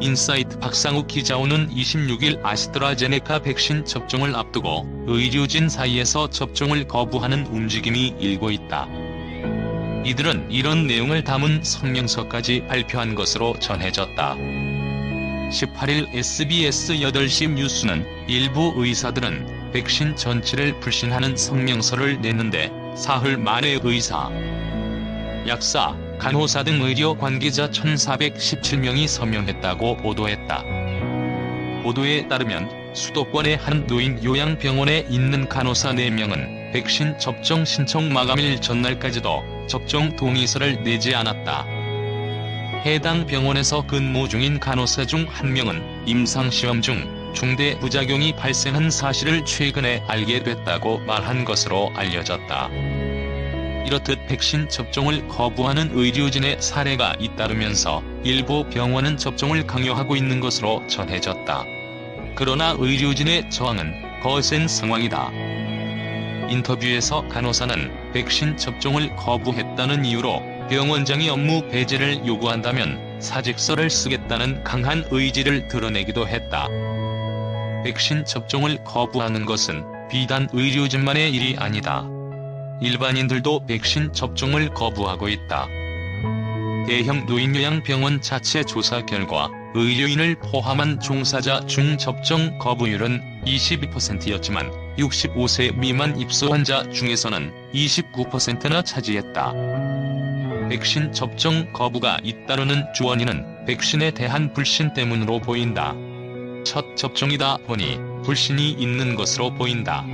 인사이트 박상욱 기자오는 26일 아스트라제네카 백신 접종을 앞두고 의료진 사이에서 접종을 거부하는 움직임이 일고 있다. 이들은 이런 내용을 담은 성명서까지 발표한 것으로 전해졌다. 18일 SBS 8시 뉴스는 일부 의사들은 백신 전치를 불신하는 성명서를 냈는데 사흘 만에 의사, 약사, 간호사 등 의료 관계자 1417명이 서명했다고 보도했다. 보도에 따르면 수도권의 한 노인 요양병원에 있는 간호사 4명은 백신 접종 신청 마감일 전날까지도 접종 동의서를 내지 않았다. 해당 병원에서 근무 중인 간호사 중 한 명은 임상시험 중 중대 부작용이 발생한 사실을 최근에 알게 됐다고 말한 것으로 알려졌다. 이렇듯 백신 접종을 거부하는 의료진의 사례가 잇따르면서 일부 병원은 접종을 강요하고 있는 것으로 전해졌다. 그러나 의료진의 저항은 거센 상황이다. 인터뷰에서 간호사는 백신 접종을 거부했다는 이유로 병원장이 업무 배제를 요구한다면 사직서를 쓰겠다는 강한 의지를 드러내기도 했다. 백신 접종을 거부하는 것은 비단 의료진만의 일이 아니다. 일반인들도 백신 접종을 거부하고 있다. 대형 노인요양병원 자체 조사 결과 의료인을 포함한 종사자 중 접종 거부율은 22%였지만 65세 미만 입소 환자 중에서는 29%나 차지했다. 백신 접종 거부가 잇따르는 주원인은 백신에 대한 불신 때문으로 보인다. 첫 접종이다 보니 불신이 있는 것으로 보인다.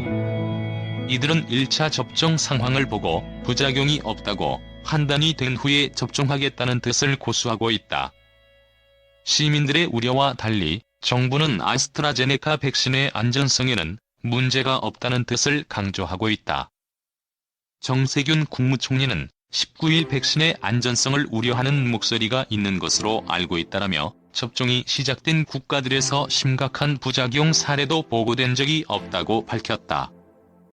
이들은 1차 접종 상황을 보고 부작용이 없다고 판단이 된 후에 접종하겠다는 뜻을 고수하고 있다. 시민들의 우려와 달리 정부는 아스트라제네카 백신의 안전성에는 문제가 없다는 뜻을 강조하고 있다. 정세균 국무총리는 19일 백신의 안전성을 우려하는 목소리가 있는 것으로 알고 있다라며 접종이 시작된 국가들에서 심각한 부작용 사례도 보고된 적이 없다고 밝혔다.